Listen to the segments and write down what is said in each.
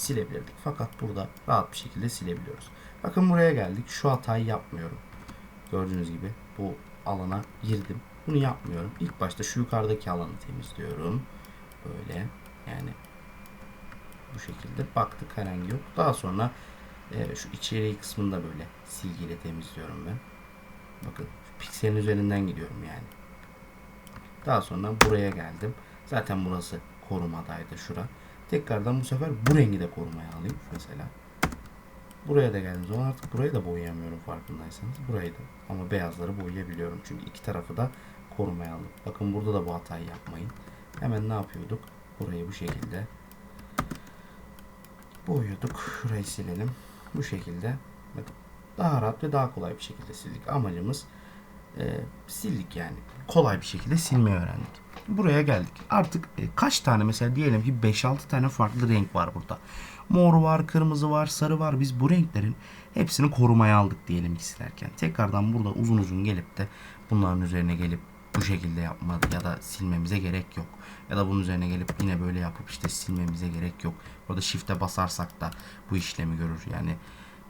silebilirdik. Fakat burada rahat bir şekilde silebiliyoruz. Bakın buraya geldik. Şu hatayı yapmıyorum. Gördüğünüz gibi bu alana girdim. Bunu yapmıyorum. İlk başta şu yukarıdaki alanı temizliyorum. Böyle yani bu şekilde baktık herhangi yok. Daha sonra e, şu içeriği kısmını da böyle silgiyle temizliyorum ben. Bakın pikselin üzerinden gidiyorum yani. Daha sonra buraya geldim. Zaten burası korumadaydı şura. Tekrardan bu sefer bu rengi de korumaya alayım mesela. Buraya da geldiğim zaman artık burayı da boyayamıyorum farkındaysanız. Burayı da ama beyazları boyayabiliyorum. Çünkü iki tarafı da korumaya aldım. Bakın burada da bu hatayı yapmayın. Hemen ne yapıyorduk? Burayı bu şekilde boyuyorduk. Şurayı silelim. Bu şekilde bakın daha rahat ve daha kolay bir şekilde sildik. Amacımız e, sildik yani. Kolay bir şekilde silmeyi öğrendik. Buraya geldik. Artık e, kaç tane mesela diyelim ki 5-6 tane farklı renk var burada. Mor var, kırmızı var, sarı var. Biz bu renklerin hepsini korumaya aldık diyelim ki silerken. Tekrardan burada uzun uzun gelip de bunların üzerine gelip bu şekilde yapma ya da silmemize gerek yok. Ya da bunun üzerine gelip yine böyle yapıp işte silmemize gerek yok. Burada shift'e basarsak da bu işlemi görür. Yani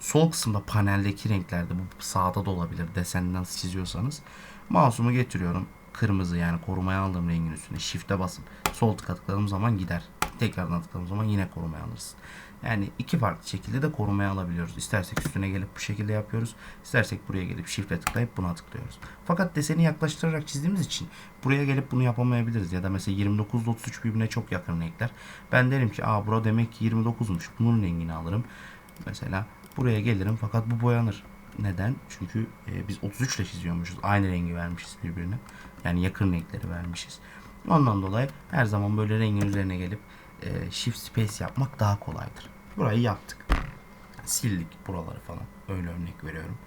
sol kısımda paneldeki renklerde bu sağda da olabilir desenden çiziyorsanız mouse'umu getiriyorum kırmızı yani korumaya aldığım rengin üstüne shift'e basıp sol tıkladığım zaman gider. Tekrardan tıkladığım zaman yine korumaya alırsın. Yani iki farklı şekilde de korumaya alabiliyoruz. İstersek üstüne gelip bu şekilde yapıyoruz. İstersek buraya gelip shift'e tıklayıp buna tıklıyoruz. Fakat deseni yaklaştırarak çizdiğimiz için buraya gelip bunu yapamayabiliriz. Ya da mesela 29 ile 33 birbirine çok yakın renkler. Ben derim ki aa bura demek ki 29'muş. Bunun rengini alırım. Mesela buraya gelirim fakat bu boyanır. Neden? Çünkü e, biz 33 ile çiziyormuşuz. Aynı rengi vermişiz birbirine. Yani yakın renkleri vermişiz. Ondan dolayı her zaman böyle rengin üzerine gelip e, shift space yapmak daha kolaydır. Burayı yaptık. Sildik buraları falan. Öyle örnek veriyorum.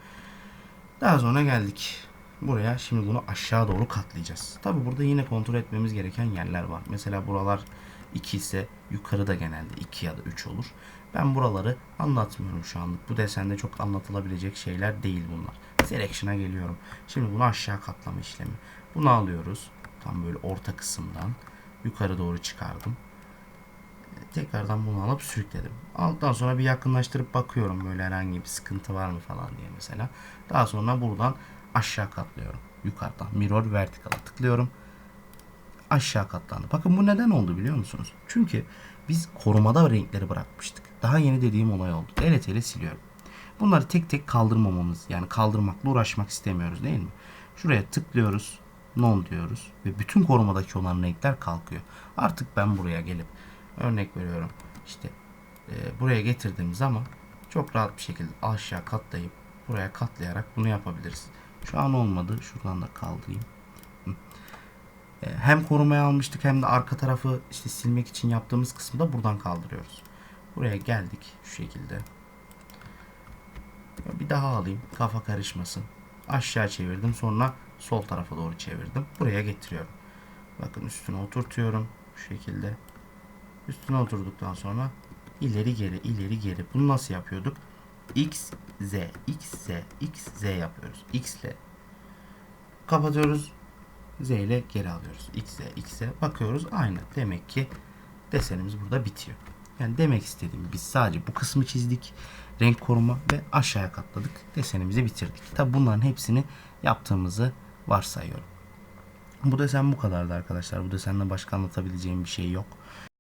Daha sonra geldik. Buraya şimdi bunu aşağı doğru katlayacağız. Tabi burada yine kontrol etmemiz gereken yerler var. Mesela buralar 2 ise yukarı da genelde 2 ya da 3 olur. Ben buraları anlatmıyorum şu anlık. Bu desende çok anlatılabilecek şeyler değil bunlar. Selection'a geliyorum. Şimdi bunu aşağı katlama işlemi. Bunu alıyoruz. Tam böyle orta kısımdan yukarı doğru çıkardım. Tekrardan bunu alıp sürükledim. Aldıktan sonra bir yakınlaştırıp bakıyorum böyle herhangi bir sıkıntı var mı falan diye mesela. Daha sonra buradan aşağı katlıyorum. Yukarıdan mirror vertical'a tıklıyorum. Aşağı katlandı. Bakın bu neden oldu biliyor musunuz? Çünkü biz korumada renkleri bırakmıştık. Daha yeni dediğim olay oldu. DLT ile siliyorum. Bunları tek tek kaldırmamamız yani kaldırmakla uğraşmak istemiyoruz değil mi? Şuraya tıklıyoruz. Non diyoruz. Ve bütün korumadaki olan renkler kalkıyor. Artık ben buraya gelip örnek veriyorum. işte e, buraya getirdiğim zaman çok rahat bir şekilde aşağı katlayıp buraya katlayarak bunu yapabiliriz. Şu an olmadı. Şuradan da kaldırayım. E, hem korumaya almıştık hem de arka tarafı işte silmek için yaptığımız kısmı da buradan kaldırıyoruz. Buraya geldik şu şekilde. Bir daha alayım kafa karışmasın. Aşağı çevirdim sonra sol tarafa doğru çevirdim. Buraya getiriyorum. Bakın üstüne oturtuyorum şu şekilde. Üstüne oturduktan sonra ileri geri ileri geri. Bunu nasıl yapıyorduk? X, Z, X, Z, X, Z yapıyoruz. X ile kapatıyoruz. Z ile geri alıyoruz. X, Z, X, Z. Bakıyoruz aynı. Demek ki desenimiz burada bitiyor. Yani demek istediğim biz sadece bu kısmı çizdik. Renk koruma ve aşağıya katladık. Desenimizi bitirdik. Tabi bunların hepsini yaptığımızı varsayıyorum. Bu desen bu kadardı arkadaşlar. Bu desende başka anlatabileceğim bir şey yok.